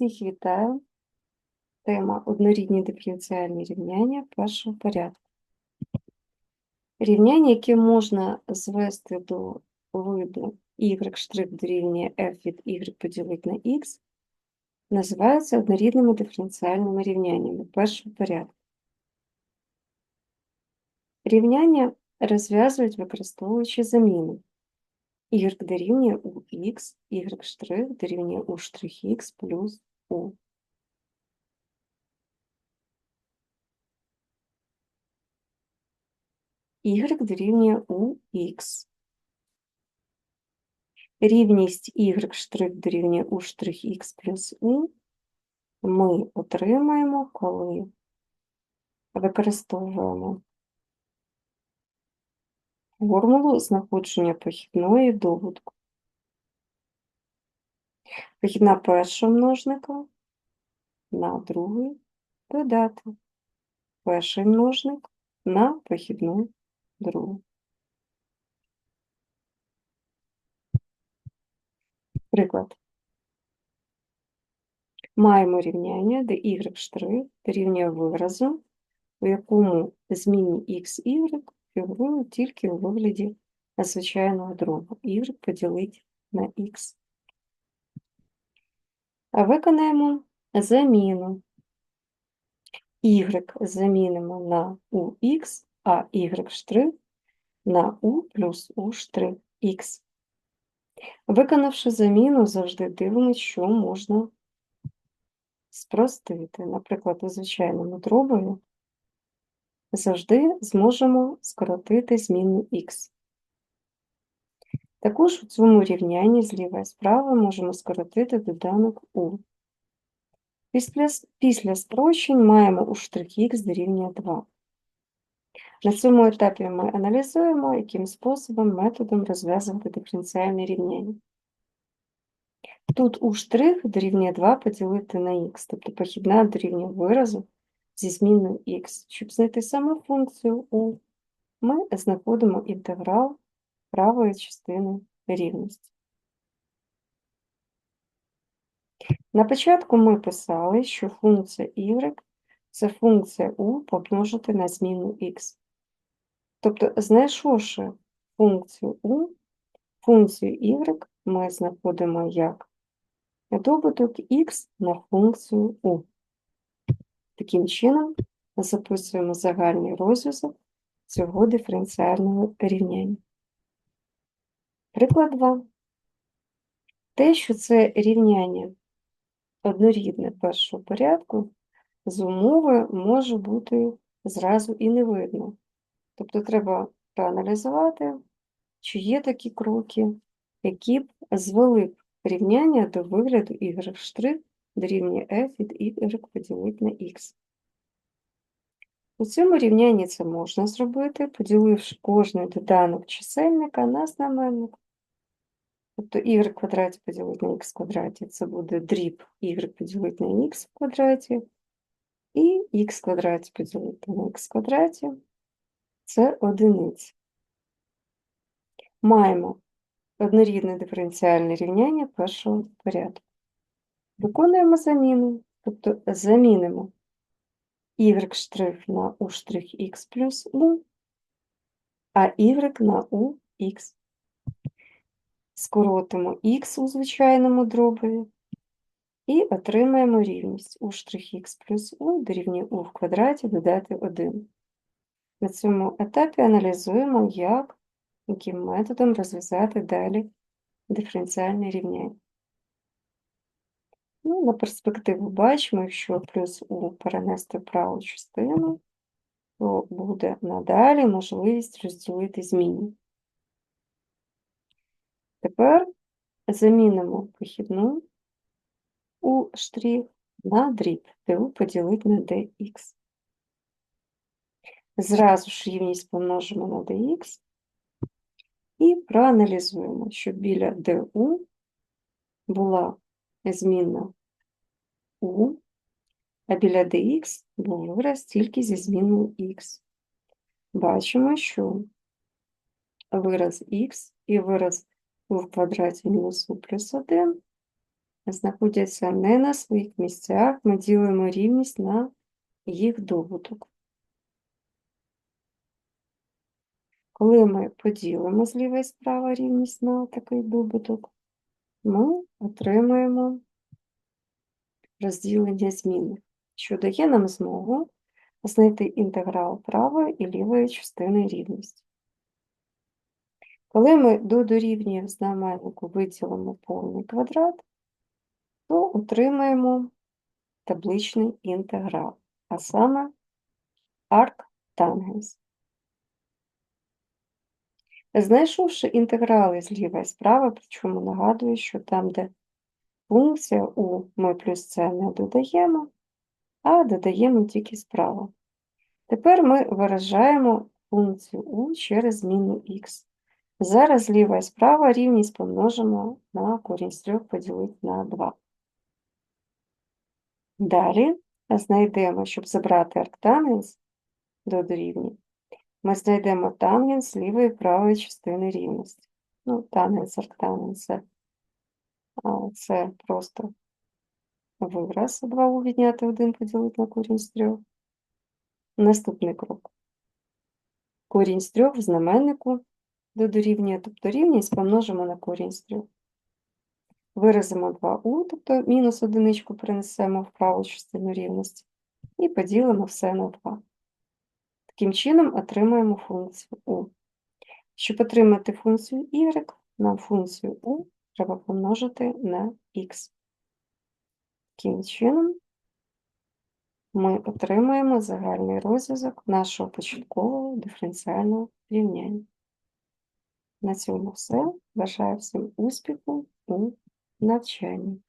Всіх вітаю. Тема однорідні диференціальні рівняння першого порядку. Рівняння, яке можна звести до виду y' дорівнює f від y поділити на x, називаються однорідними диференціальними рівняннями першого порядку. Рівняння розв'язують, використовуючи заміну. y дорівнює у x, y' дорівнює у x плюс u. y дорівнює у x. Рівність y' дорівнює у штрих x плюс u ми отримаємо, коли використовуємо формулу знаходження похідної добутку. Похідна першого множника на другий додати перший множник на похідну другу. Приклад. Маємо рівняння, де y' дорівнює виразу, у якому змінні x, y фігурують тільки у вигляді звичайного дробу. y поділить на x. Виконаємо заміну. y замінимо на ux, а y' на u плюс u' x. Виконавши заміну, завжди дивимося, що можна спростити. Наприклад, у звичайному дробові завжди зможемо скоротити змінну х. Також у цьому рівнянні зліва і справа можемо скоротити доданок u. Після, після спрощень маємо у штрих х дорівнює 2. На цьому етапі ми аналізуємо, яким способом методом розв'язувати диференціальні рівняння. Тут у штрих дорівнює 2 поділити на х, тобто похідна дорівнює виразу зі зміною х. Щоб знайти саму функцію u, ми знаходимо інтеграл правої частини рівності. На початку ми писали, що функція y це функція u помножити на зміну х. Тобто, знайшовши функцію u, функцію y ми знаходимо як добуток х на функцію u. Таким чином, записуємо загальний розв'язок цього диференціального рівняння. Приклад 2. Те, що це рівняння однорідне першого порядку, з умови може бути зразу і не видно. Тобто треба проаналізувати, чи є такі кроки, які б звели рівняння до вигляду y' дорівнює f від y поділити на x. У цьому рівнянні це можна зробити, поділивши кожний доданок чисельника на знаменник. Тобто y квадраті поділити на х квадраті це буде дріб y поділити на х в квадраті, і х квадраті поділити на х квадраті це одиниця. Маємо однорідне диференціальне рівняння першого порядку. Виконуємо заміну, тобто замінимо y' на u' плюс u, а y на ux. Скоротимо х у звичайному дробові і отримаємо рівність u' плюс u дорівнює u в квадраті додати 1. На цьому етапі аналізуємо, як, яким методом розв'язати далі диференціальне рівняння. Ну, На перспективу бачимо, якщо плюс у перенести праву частину, то буде надалі можливість розділити зміни. Тепер замінимо похідну у штрих на дріб, ду поділити на dx. Зразу ж рівність помножимо на dx і проаналізуємо, що біля du була змінна u, а біля dx був вираз тільки зі зміною x. Бачимо, що вираз x і вираз у в квадраті мінус u плюс 1 знаходяться не на своїх місцях, ми ділимо рівність на їх добуток. Коли ми поділимо зліва і справа рівність на такий добуток, ми отримаємо розділення зміни, що дає нам змогу знайти інтеграл правої і лівої частини рівності. Коли ми до дорівнює в виділимо повний квадрат, то отримаємо табличний інтеграл, а саме арктангенс. Знайшовши інтеграли зліва і справа, причому нагадую, що там, де функція у ми плюс c не додаємо, а додаємо тільки справа. Тепер ми виражаємо функцію u через зміну x. Зараз зліва і справа рівність помножимо на корінь з 3 поділити на 2. Далі знайдемо, щоб забрати арктангенс до дорівнює, ми знайдемо тангенс лівої і правої частини рівності. Ну, тангенс, арктангенс це, просто вираз 2у відняти 1 поділити на корінь з 3. Наступний крок. Корінь з 3 в знаменнику до дорівнює, тобто рівність помножимо на корінь з 3. Виразимо 2у, тобто мінус одиничку перенесемо в праву частину рівності, і поділимо все на 2. Таким чином отримаємо функцію u. Щоб отримати функцію y, нам функцію u треба помножити на x. Таким чином ми отримаємо загальний розв'язок нашого початкового диференціального рівняння. На цьому все. Бажаю всім успіху у навчанні.